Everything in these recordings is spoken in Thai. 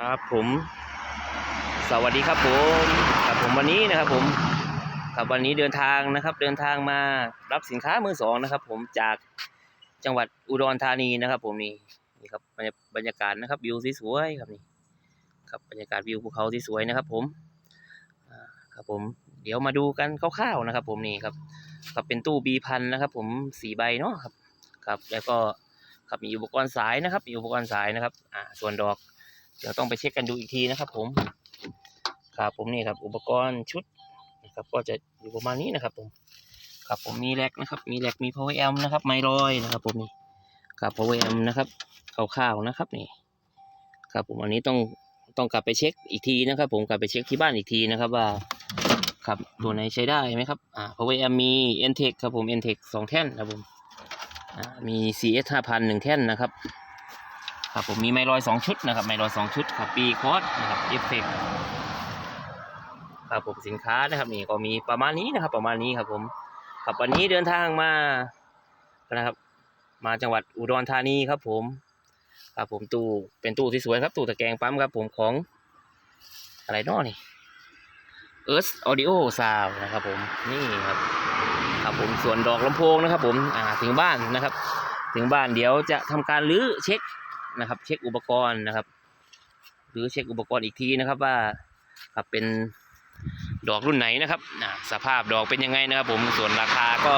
ครับผมสวัสดีครับผมครับผมวันนี้นะครับผมครับวันนี้เดินทางนะครับเดินทางมารับสินค้ามือสองนะครับ ผมจากจังหวัดอุดรธานีนะครับ ผมนี่นี่ครับบรรยากาศนะครับวิวสวยๆครับนี่ครับบรรยากาศวิวภูเขาที่สวยนะครับ ผมครับผมเดี๋ยวมาดูกันคร่าวๆนะครับ ผมนี่ครับครับเป็นตู้บีพันนะครับ ผมสี่ใบเนาะครับครับ แล้วก็ครับมีอุปกรณ์สายนะครับมีอุปกรณ์สายนะครับอ่าส่วนดอก เดี๋ยวต้องไปเช็คกันดูอีกทีนะครับ ผมครับผมนี่ครับ อุปกรณ์ชุดนะครับก็จะอยู่ประมาณนี้นะครับ ผมครับผมมีแรกนะครับ มีแรกมี power amp นะครับ ไมรอยนะครับ ผมนี่ครับ power amp นะครับคร่าวๆนะครับนี่ครับผมอันนี้ต้องต้องกลับไปเช็คอีกทีนะครับ ผมกลับไปเช็คที่บ้านอีกทีนะครับว่าครับตัวไหนใช้ได้ไหมครับอ่า power amp มี Entech ครับผม Entech สองแท่นครับผมอ่ามี CS ห้าพันหนึ่งแท่นนะครับ ครับผมมีไมลอยสองชุดนะครับไมลอยสองชุดครับปีคอสนะครับเอฟเฟกครับผมสินค้านะครับนี่ก็มีประมาณนี้นะครับ ประมาณนี้ครับผมครับวันนี้เดินทางมานะครับ มาจังหวัดอุดรธานีครับ ผมครับผมตู้เป็นตู้ที่สวยครับตู้ตะแกรงปั๊มครับ ผมของอะไรนอนี่เอิร์ธออดิโอซาวนะครับ ผมนี่ครับ ครับผมส่วนดอกลำโพงนะครับ ผมอ่าถึงบ้านนะครับ ถึงบ้านเดี๋ยวจะทำการรื้อเช็ค นะครับ เช็คอุปกรณ์นะครับ หรือเช็คอุปกรณ์อีกทีนะครับว่าขับเป็นดอกรุ่นไหนนะครับสภาพดอกเป็นยังไงนะครับ ผมส่วนราคาก็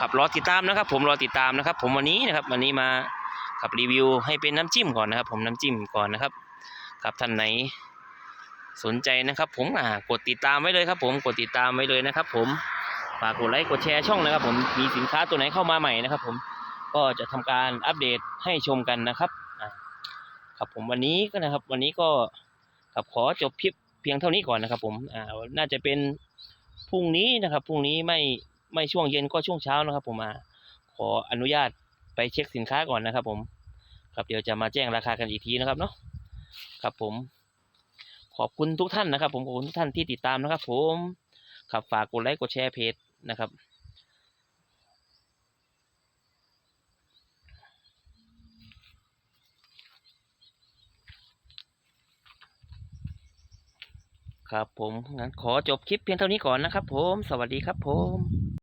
ขับรอติดตามนะครับ ผมรอติดตามนะครับ ผมวันนี้นะครับวันนี้มาขับรีวิวให้เป็นน้ำจิ้มก่อนนะครับ ผมน้ำจิ้มก่อนนะครับครับท่านไหนสนใจนะครับ ผมอ่ากดติดตามไว้เลยครับ ผมกดติดตามไว้เลยนะครับ ผมฝากกดไลค์กดแชร์ช่องนะครับ ผมมีสินค้าตัวไหนเข้ามาใหม่นะครับ ผมก็จะทำการอัปเดตให้ชมกันนะครับ ครับผมวันนี้ก็นะครับ วันนี้ก็ครับขอจบคลิปเพียงเท่านี้ก่อนนะครับ ผมอ่าน่าจะเป็นพรุ่งนี้นะครับพรุ่งนี้ไม่ไม่ช่วงเย็นก็ช่วงเช้านะครับ ผมอ่าขออนุญาตไปเช็คสินค้าก่อนนะครับ ผม ครับเดี๋ยวจะมาแจ้งราคากันอีกทีนะครับเนาะครับผม ขอบคุณทุกท่านนะครับ ผมขอบคุณทุกท่านที่ติดตามนะครับ ผมครับฝากกดไลค์กดแชร์เพจนะครับ ครับผมงั้นขอจบคลิปเพียงเท่านี้ก่อนนะครับผม สวัสดีครับผม